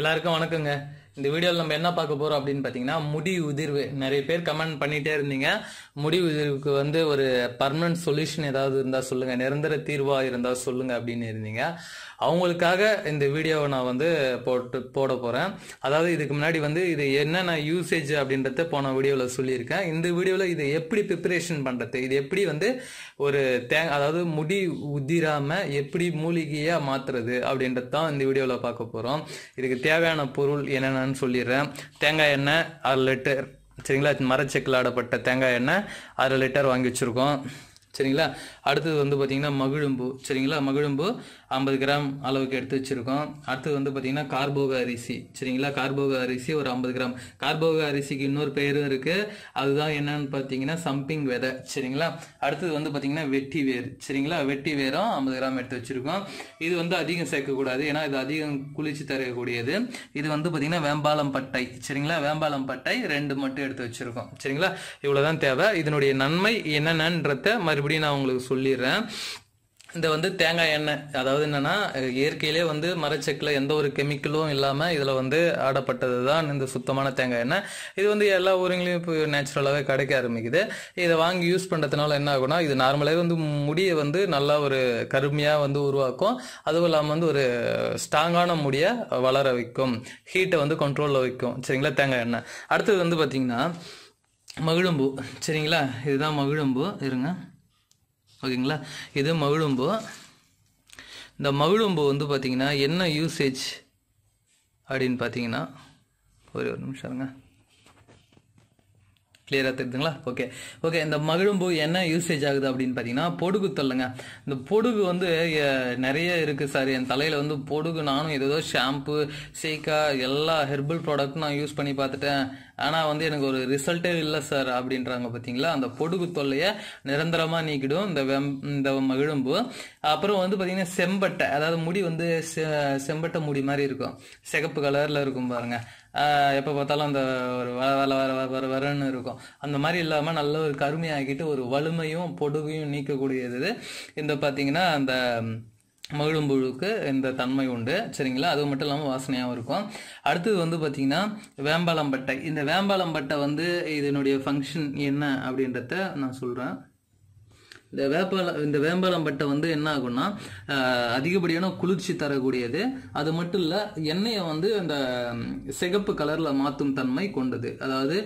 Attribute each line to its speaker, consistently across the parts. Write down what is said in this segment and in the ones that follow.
Speaker 1: எல்லாருக்கும் வணக்கங்க. இந்த வீடியோவில் நம்ம என்ன பார்க்க போறோம் அப்படின்னு பார்த்தீங்கன்னா முடி உதிர்வு. நிறைய பேர் கமெண்ட் பண்ணிட்டே இருந்தீங்க. முடி உதிர்வுக்கு வந்து ஒரு பர்மனன்ட் சொல்யூஷன் ஏதாவது இருந்தால் சொல்லுங்க. நிரந்தர தீர்வா இருந்தால் சொல்லுங்க அப்படின்னு இருந்தீங்க. அவங்களுக்காக இந்த வீடியோவை நான் வந்து போட்டு போட போகிறேன் அதாவது இதுக்கு முன்னாடி வந்து இது என்னென்ன யூசேஜ் அப்படின்றத போன வீடியோவில் சொல்லியிருக்கேன். இந்த வீடியோவில் இது எப்படி ப்ரிப்பரேஷன் பண்ணுறது இது எப்படி வந்து ஒரு தே அதாவது முடி உதிராமல் எப்படி மூலிகையாக மாற்றுறது அப்படின்றது தான் இந்த வீடியோவில் பார்க்க போகிறோம் இதுக்கு தேவையான பொருள் என்னென்னு சொல்லிடுறேன். தேங்காய் எண்ணெய் அரை லிட்டர் சரிங்களா? மரச்செக்கில் ஆடப்பட்ட தேங்காய் எண்ணெய் அரை லிட்டர் வாங்கி வச்சுருக்கோம். சரிங்களா? அடுத்தது வந்து பார்த்தீங்கன்னா மகிழும்பு. சரிங்களா? மகிழும்பு ஐம்பது கிராம் அளவுக்கு எடுத்து வச்சுருக்கோம். அடுத்தது வந்து பார்த்தீங்கன்னா கார்போக அரிசி. சரிங்களா? கார்போக அரிசி ஒரு ஐம்பது கிராம். கார்போக அரிசிக்கு இன்னொரு பேரும் இருக்குது அதுதான் என்னன்னு பார்த்தீங்கன்னா சம்பிங் விதை. சரிங்களா? அடுத்தது வந்து பார்த்தீங்கன்னா வெட்டி வேர். சரிங்களா? வெட்டி வேரும் ஐம்பது கிராம் எடுத்து வச்சுருக்கோம். இது வந்து அதிகம் சேர்க்கக்கூடாது. ஏன்னா இது அதிகம் குளிர்ச்சி தரக்கூடியது. இது வந்து பார்த்திங்கன்னா வேம்பாலம் பட்டை. சரிங்களா? வேம்பாலம் பட்டை ரெண்டு மட்டும் எடுத்து வச்சுருக்கோம். சரிங்களா? இவ்வளோதான் தேவை. இதனுடைய நன்மை என்னென்னன்றத மறுபடியும் நான் உங்களுக்கு சொல்லிடுறேன். இந்த வந்து தேங்காய் எண்ணெய் அதாவது என்னன்னா இயற்கையிலே வந்து மரச்செக்கில் எந்த ஒரு கெமிக்கலும் இல்லாமல் இதில் வந்து ஆடப்பட்டது தான் இந்த சுத்தமான தேங்காய் எண்ணெய். இது வந்து எல்லா ஊருங்களையும் இப்போ நேச்சுரலாகவே கிடைக்க ஆரம்பிக்குது. இதை வாங்கி யூஸ் பண்ணுறதுனால என்ன ஆகும்னா இது நார்மலாகவே வந்து முடியை வந்து நல்லா ஒரு கருமையாக வந்து உருவாக்கும். அதுவும் இல்லாமல் வந்து ஒரு ஸ்ட்ராங்கான முடியை வளர வைக்கும். ஹீட்டை வந்து கண்ட்ரோலில் வைக்கும். சரிங்களா? தேங்காய் எண்ணெய். அடுத்தது வந்து பார்த்திங்கன்னா மகிழும்பு. சரிங்களா? இதுதான் மகிழும்பு. இருங்க. ஓகேங்களா? இது மகிழும்பு. இந்த மகிழும்பு வந்து பார்த்திங்கன்னா என்ன யூசேஜ் அப்படின்னு பார்த்தீங்கன்னா ஒரு ஒரு நிமிஷம் இருங்க. கிளியராக தெரியுதுங்களா? ஓகே ஓகே இந்த மகிழும்பு என்ன யூசேஜ் ஆகுது அப்படின்னு பார்த்தீங்கன்னா பொடுகு தொல்லைங்க இந்த பொடுகு வந்து நிறைய இருக்குது சார் என் தலையில் வந்து பொடுகு நானும் ஏதோ ஷாம்பு சீக்கா எல்லா ஹெர்பல் ப்ராடக்ட்டும் நான் யூஸ் பண்ணி பார்த்துட்டேன் ஆனால் வந்து எனக்கு ஒரு ரிசல்ட்டே இல்லை சார் அப்படின்றாங்க பார்த்தீங்களா அந்த பொடுகு தொல்லையை நிரந்தரமாக நீக்கிடும் இந்த வெம் இந்த மகிழும்பு. அப்புறம் வந்து பார்த்தீங்கன்னா செம்பட்டை அதாவது முடி வந்து செ- செம்பட்டை முடி மாதிரி இருக்கும். சிகப்பு கலரில் இருக்கும் பாருங்க. எப்போ பார்த்தாலும் அந்த ஒரு வள வர வர வர வர வரன்னு இருக்கும். அந்த மாதிரி இல்லாமல் நல்ல ஒரு கருமையாக்கிட்டு ஒரு வலிமையும் பொடுகையும் நீக்கக்கூடியது இந்த பார்த்தீங்கன்னா அந்த மகிழும் புழுவுக்கு இந்த தன்மை உண்டு. சரிங்களா? அது மட்டும் இல்லாமல் வாசனையாகவும் இருக்கும். அடுத்தது வந்து பார்த்தீங்கன்னா வேம்பாலம்பட்டை இந்த வேம்பாலம்பட்டை வந்து இதனுடைய ஃபங்க்ஷன் என்ன அப்படின்றத நான் சொல்கிறேன் இந்த வேப்பலம் இந்த வேம்பலம் பட்டை வந்து என்ன ஆகும்னா அதிகப்படியான குளிர்ச்சி தரக்கூடியது. அது மட்டும் இல்லை எண்ணெயை வந்து அந்த சிகப்பு கலரில் மாற்றும் தன்மை கொண்டது. அதாவது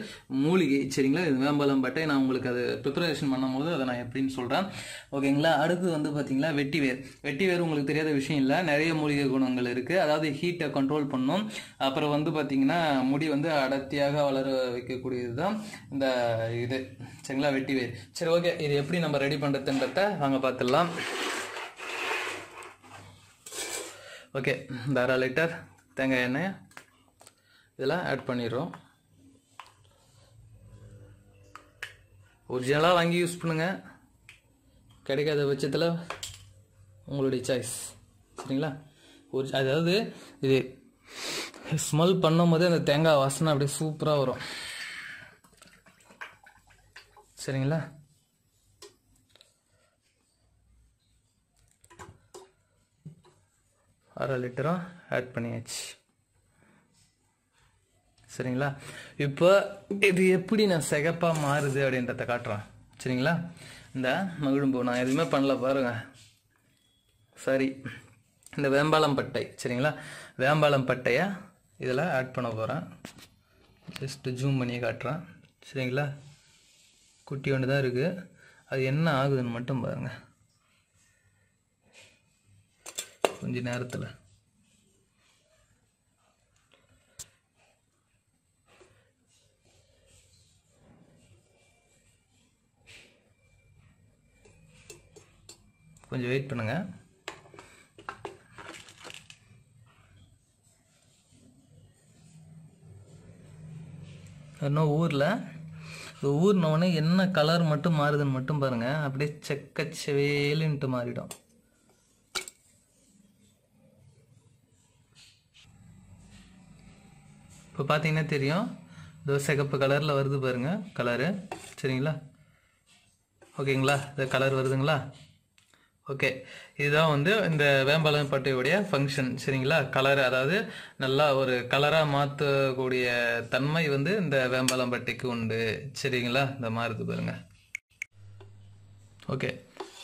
Speaker 1: மூலிகை சரிங்களா? இது வேம்பாலம்பட்டை நான் உங்களுக்கு அது ப்ரிப்பரேஷன் பண்ணும்போது அதை நான் எப்படின்னு சொல்கிறேன் ஓகேங்களா? அடுத்து வந்து பாத்தீங்களா வெட்டிவேர். வெட்டிவேர் உங்களுக்கு தெரியாத விஷயம் இல்லை. நிறைய மூலிகை குணங்கள் இருக்குது அதாவது ஹீட்டை கண்ட்ரோல் பண்ணும். அப்புறம் வந்து பார்த்தீங்கன்னா முடி வந்து அடர்த்தியாக வளர வைக்கக்கூடியது தான் இந்த இது. சரிங்களா வெட்டி வேர் சரி ஓகே. இது எப்படி நம்ம ரெடி பண்ணுறதுன்றத வாங்க பார்த்துடலாம் ஓகே இந்த அரை லிட்டர் தேங்காய் எண்ணெய். இதெல்லாம் ஆட் பண்ணிடுறோம். ஒரிஜினலாக வாங்கி யூஸ் பண்ணுங்கள் கிடைக்காத பட்சத்தில் உங்களுடைய சாய்ஸ் சரிங்களா? ஒரு அதாவது இது ஸ்மெல் பண்ணும்போது அந்த தேங்காய் வாசனை அப்படியே சூப்பராக வரும். சரிங்களா? அரை லிட்டரும் ஆட் பண்ணியாச்சு. சரிங்களா? இப்போ இது எப்படி நான் சிகப்பாக மாறுது அப்படின்றத காட்டுறேன். சரிங்களா? இந்த மகிழும்பூ நான் எதுவுமே பண்ணல பாருங்க. சரி. இந்த வேம்பாலம் பட்டை சரிங்களா? வேம்பாளம் பட்டையை இதில் ஆட் பண்ண போகிறேன் ஜஸ்ட்டு ஜூம் பண்ணி காட்டுறேன். சரிங்களா? குட்டி ஒன்று தான் இருக்குது அது என்ன ஆகுதுன்னு மட்டும் பாருங்கள் கொஞ்ச நேரத்தில். கொஞ்சம் வெயிட் பண்ணுங்க. இன்னும் ஊரில்? ஊர்னவொடனே என்ன கலர் மட்டும் மாறுதுன்னு மட்டும் பாருங்கள் அப்படியே செக்கச்சவேலுன்ட்டு மாறிடும். இப்போ பார்த்தீங்கன்னா தெரியும். இதோ சிகப்பு கலரில் வருது பாருங்கள் கலரு சரிங்களா? ஓகேங்களா இந்த கலர் வருதுங்களா? ஓகே இதுதான் வந்து இந்த வேம்பாலம் பட்டையுடைய ஃபங்க்ஷன் சரிங்களா? கலர் அதாவது நல்லா ஒரு கலராக மாற்றக்கூடிய தன்மை வந்து இந்த வேம்பாலம் பட்டைக்கு உண்டு. சரிங்களா? இந்த மாறுது பாருங்க. ஓகே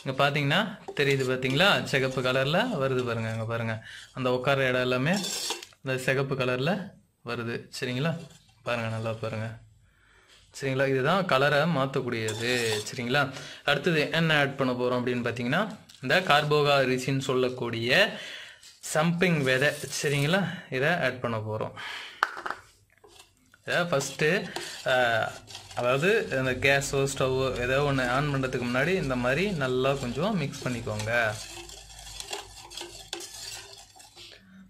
Speaker 1: இங்கே பார்த்தீங்கன்னா தெரியுது பார்த்தீங்களா சிகப்பு கலரில் வருது பாருங்க இங்கே பாருங்க. அந்த உட்கார இடம் எல்லாமே இந்த சிகப்பு கலரில் வருது. சரிங்களா? பாருங்கள் நல்லா பாருங்கள் சரிங்களா? இதுதான் கலரை மாற்றக்கூடியது சரிங்களா? அடுத்தது என்ன ஆட் பண்ண போகிறோம் அப்படின்னு பார்த்தீங்கன்னா இந்த கார்போகாரிசின்னு சொல்லக்கூடிய சம்பிங் விதை. சரிங்களா? இதை ஆட் பண்ண போகிறோம் இதை ஃபஸ்ட்டு அதாவது இந்த கேஸோ ஸ்டவ்வோ ஏதோ ஒன்று ஆன் பண்ணுறதுக்கு முன்னாடி இந்த மாதிரி நல்லா கொஞ்சம் மிக்ஸ் பண்ணிக்கோங்க.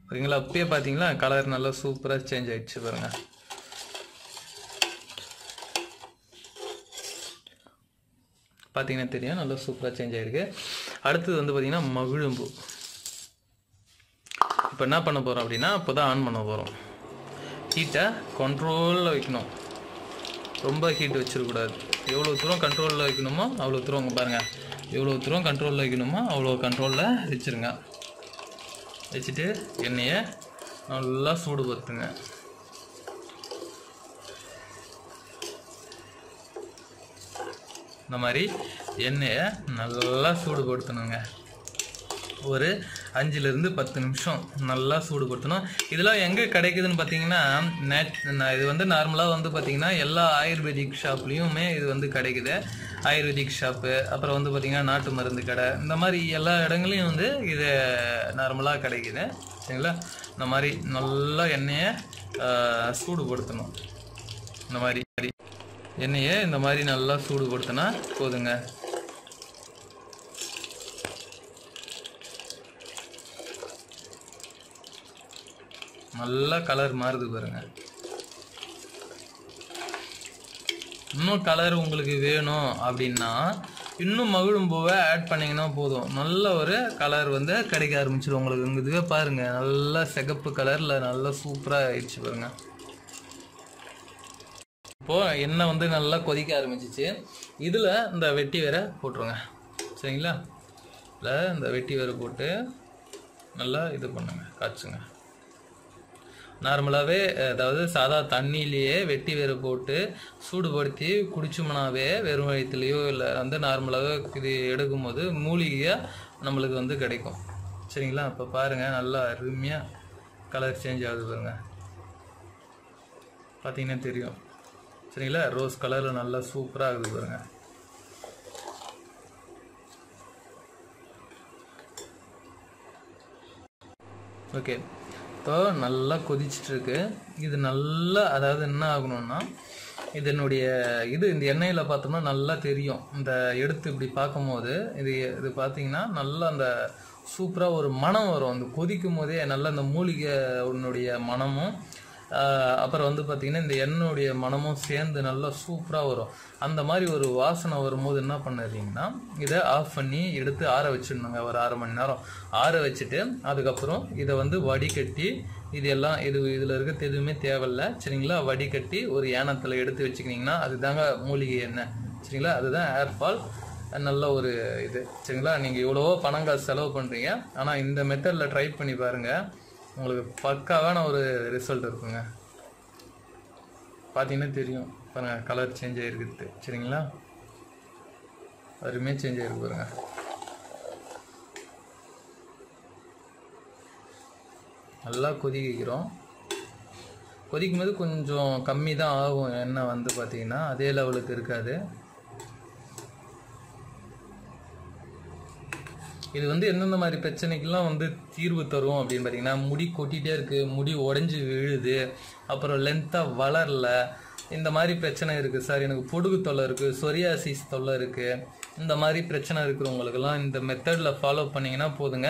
Speaker 1: ஓகேங்களா அப்பயே பார்த்தீங்களா கலர் நல்லா சூப்பராக சேஞ்ச் ஆகிடுச்சு பாருங்க. பார்த்தீங்கன்னா தெரியும் நல்லா சூப்பராக சேஞ்ச் ஆகிருக்கு அடுத்தது வந்து பார்த்திங்கன்னா மகிழும்பு. இப்போ என்ன பண்ண போகிறோம் அப்படின்னா இப்போ தான் ஆன் பண்ண போகிறோம் ஹீட்டை கண்ட்ரோலில் வைக்கணும். ரொம்ப ஹீட் வச்சிடக்கூடாது எவ்வளோ தூரம் கண்ட்ரோலில் வைக்கணுமோ அவ்வளோ தூரம் பாருங்கள் எவ்வளோ தூரம் கண்ட்ரோலில் வைக்கணுமோ அவ்வளோ கண்ட்ரோலில் வச்சுருங்க. வச்சுட்டு எண்ணெயை நல்லா சூடு படுத்துங்க இந்த மாதிரி எண்ணெயை நல்லா சூடுபடுத்தணுங்க. ஒரு அஞ்சுலேருந்து பத்து நிமிஷம் நல்லா சூடுபடுத்தணும். இதெல்லாம் எங்கே கிடைக்குதுன்னு பார்த்தீங்கன்னா நேட் இது வந்து நார்மலாக வந்து பார்த்திங்கன்னா எல்லா ஆயுர்வேதிக் ஷாப்லேயுமே இது வந்து கிடைக்குது. ஆயுர்வேதிக் ஷாப்பு அப்புறம் வந்து பார்த்திங்கன்னா நாட்டு மருந்து கடை இந்த மாதிரி எல்லா இடங்களையும் வந்து இது நார்மலாக கிடைக்குது. சரிங்களா? இந்த மாதிரி நல்லா எண்ணெயை சூடுபடுத்தணும். இந்த மாதிரி எண்ணெயை இந்த மாதிரி நல்லா சூடுபடுத்தினா போதுங்க. நல்லா கலர் மாறுது பாருங்க. இன்னும் கலர் உங்களுக்கு வேணும் அப்படின்னா இன்னும் மகிழும் பூவை ஆட் பண்ணிங்கன்னா போதும். நல்ல ஒரு கலர் வந்து கிடைக்க ஆரம்பிச்சிடும் உங்களுக்கு. உங்கள் இதுவே பாருங்கள் நல்லா சிகப்பு கலரில் நல்லா சூப்பராக ஆயிடுச்சு பாருங்க. இப்போ எண்ணெய் வந்து நல்லா கொதிக்க ஆரம்பிச்சிச்சு இதில் இந்த வெட்டி வேற போட்டுருங்க. சரிங்களா? இல்லை இந்த வெட்டி வேற போட்டு நல்லா இது பண்ணுங்க காய்ச்சுங்க. நார்மலாகவே அதாவது சாதா தண்ணியிலேயே வெட்டி வேறு போட்டு சூடுபடுத்தி குடிச்சோம்னாவே வெறும் வயிற்றுலையோ இல்லை வந்து நார்மலாகவே இது எடுக்கும்போது மூலிகையாக நம்மளுக்கு வந்து கிடைக்கும். சரிங்களா? அப்போ பாருங்கள் நல்லா அருமையாக கலர் சேஞ்ச் ஆகுது பாருங்க. பார்த்தீங்கன்னா தெரியும். சரிங்களா? ரோஸ் கலரில் நல்லா சூப்பராக ஆகுது பாருங்க. ஓகே இப்போ நல்லா கொதிச்சிட்ருக்கு. இது நல்லா அதாவது என்ன ஆகணும்னா இதனுடைய இது இந்த எண்ணெயில் பார்த்தோம்னா நல்லா தெரியும். இந்த எடுத்து இப்படி பார்க்கும்போது இது இது பார்த்தீங்கன்னா நல்லா அந்த சூப்பராக ஒரு மனம் வரும். அந்த கொதிக்கும் போதே நல்ல அந்த மூலிகை உன்னுடைய மனமும் அப்புறம் வந்து பார்த்தீங்கன்னா இந்த எண்ணெயுடைய மனமும் சேர்ந்து நல்லா சூப்பராக வரும். அந்த மாதிரி ஒரு வாசனை வரும்போது என்ன பண்ணுறீங்கன்னா இதை ஆஃப் பண்ணி எடுத்து ஆற வச்சிடணுங்க ஒரு அரை மணி நேரம். ஆற வச்சுட்டு அதுக்கப்புறம் இதை வந்து வடிகட்டி இது எல்லாம் இது இதில் இருக்கிறது எதுவுமே தேவையில்லை. சரிங்களா? வடிகட்டி ஒரு ஏனத்தில் எடுத்து வச்சுக்கினீங்கன்னா அதுதாங்க மூலிகை எண்ணெய். சரிங்களா? அதுதான் ஏர்ஃபால் நல்ல ஒரு இது. சரிங்களா? நீங்கள் எவ்வளவோ பணங்கள் செலவு பண்ணுறீங்க ஆனால் இந்த மெத்தடில் ட்ரை பண்ணி பாருங்கள் உங்களுக்கு பக்காவான ஒரு ரிசல்ட் இருக்குங்க. பார்த்தீங்கன்னா தெரியும். பாருங்கள் கலர் சேஞ்ச் ஆகிருக்குது சரிங்களா? அருமையாக சேஞ்ச் ஆகிருக்கு பாருங்க. நல்லா கொதிக்க வைக்கிறோம். கொதிக்கும் போது கொஞ்சம் கம்மி தான் ஆகும். எண்ணெய் வந்து பார்த்தீங்கன்னா அதே லெவலுக்கு இருக்காது. இது வந்து எந்தெந்த மாதிரி பிரச்சனைக்கெல்லாம் வந்து தீர்வு தரும் அப்படின்னு பார்த்தீங்கன்னா முடி கொட்டிகிட்டே இருக்குது முடி உடஞ்சி விழுது அப்புறம் லென்த்தாக வளரல இந்த மாதிரி பிரச்சனை இருக்குது சார். எனக்கு பொடுகு தொல்லை இருக்குது சொரியாசிஸ் தொல்லை இருக்குது இந்த மாதிரி பிரச்சனை இருக்கிறவங்களுக்கெல்லாம் இந்த மெத்தடில் ஃபாலோ பண்ணிங்கன்னா போதுங்க.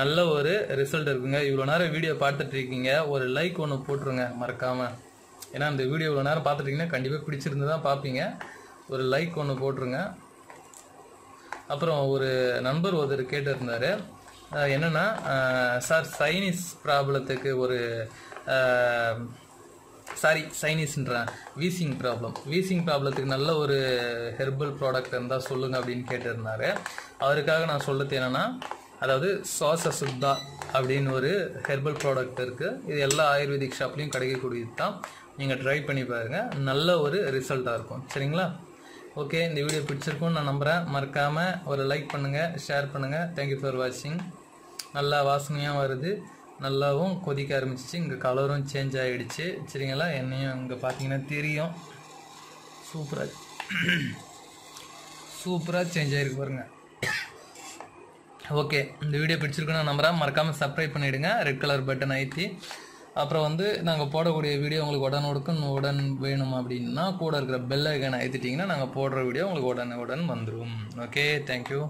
Speaker 1: நல்ல ஒரு ரிசல்ட் இருக்குங்க. இவ்வளோ நேரம் வீடியோ பார்த்துட்ருக்கீங்க ஒரு லைக் ஒன்று போட்டுருங்க. மறக்காமல் ஏன்னா இந்த வீடியோ இவ்வளோ நேரம் பார்த்துட்டிங்கன்னா கண்டிப்பாக பிடிச்சிருந்து தான் பார்ப்பீங்க. ஒரு லைக் ஒன்று போட்டுருங்க. அப்புறம் ஒரு நண்பர் ஒருத்தர் கேட்டிருந்தாரு. என்னென்னா என்னன்னா சார் சைனீஸ் ப்ராப்ளத்துக்கு ஒரு சாரி சைனீஸ்ன்றேன் வீசிங் ப்ராப்ளம். வீசிங் ப்ராப்ளத்துக்கு நல்ல ஒரு ஹெர்பல் ப்ராடக்ட் இருந்தால் சொல்லுங்கள் அப்படின்னு கேட்டிருந்தாரு. அவருக்காக நான் சொல்லுறது என்னென்னா அதாவது சுவாச சுத்தா அப்படின்னு ஒரு ஹெர்பல் ப்ராடக்ட் இருக்குது இது எல்லா ஆயுர்வேதிக் ஷாப்லேயும் கிடைக்கக்கூடியது தான் நீங்கள் ட்ரை பண்ணி பாருங்கள் நல்ல ஒரு ரிசல்ட்டாக இருக்கும். சரிங்களா? ஓகே இந்த வீடியோ பிடிச்சிருக்கும்னு நான் நம்புகிறேன் மறக்காமல் ஒரு லைக் பண்ணுங்கள் ஷேர் பண்ணுங்கள் தேங்க்யூ ஃபார் வாட்சிங் நல்லா வாசனையாக வருது. நல்லாவும் கொதிக்க ஆரம்பிச்சிச்சு. இங்கே கலரும் சேஞ்ச் ஆகிடுச்சு சரிங்களா? என்னையும் இங்கே பார்த்தீங்கன்னா தெரியும். சூப்பராக சூப்பராக சேஞ்ச் ஆகிருக்கு பாருங்கள் ஓகே இந்த வீடியோ பிடிச்சிருக்குன்னு நம்புகிறேன் மறக்காமல் சப்ஸ்கிரைப் பண்ணிவிடுங்க ரெட் கலர் பட்டன் ஐத்தி. அப்புறம் வந்து நாங்கள் போடக்கூடிய வீடியோ உங்களுக்கு உடனுக்குடன் உடன் வேணும் அப்படின்னா கூட இருக்கிற பெல் ஐக்கானை ஐத்திட்டிங்கன்னா நாங்கள் போடுற வீடியோ உங்களுக்கு உடனே உடன் வந்துடும் ஓகே தேங்க்யூ